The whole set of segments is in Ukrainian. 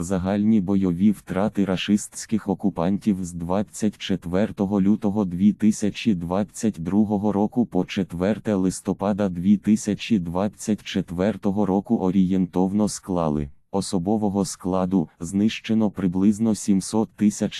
Загальні бойові втрати рашистських окупантів з 24 лютого 2022 року по 4 листопада 2024 року орієнтовно склали. Особового складу знищено приблизно 700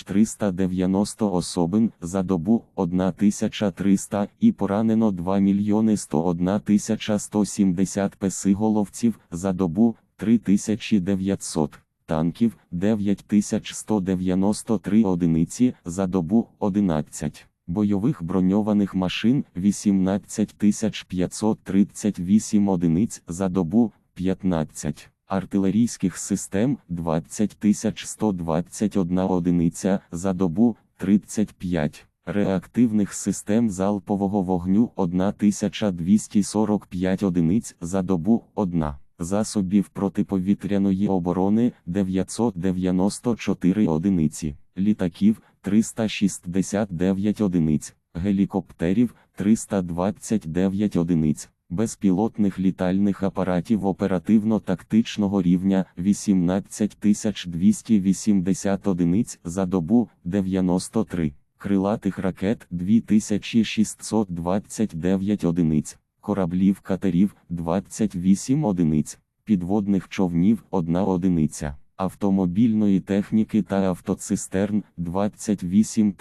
390 особин за добу 1300 і поранено 2 мільйони 101 170 песиголовців за добу 3900 танків 9193 одиниці за добу 11. Бойових броньованих машин 18538 одиниць за добу 15. Артилерійських систем 20121 одиниця за добу 35. Реактивних систем залпового вогню 1245 одиниць за добу 1. Засобів протиповітряної оборони 994 одиниці, літаків 369 одиниць, гелікоптерів 329 одиниць, безпілотних літальних апаратів оперативно-тактичного рівня 18280 одиниць за добу 93, крилатих ракет 2629 одиниць кораблів катерів 28 одиниць, підводних човнів 1 одиниця, автомобільної техніки та автоцистерн 28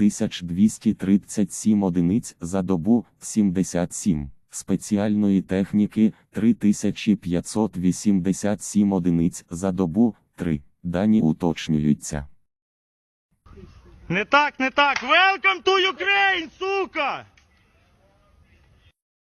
237 одиниць за добу 77, спеціальної техніки 3587 одиниць за добу 3. Дані уточнюються. Не так, не так. Welcome to Ukraine!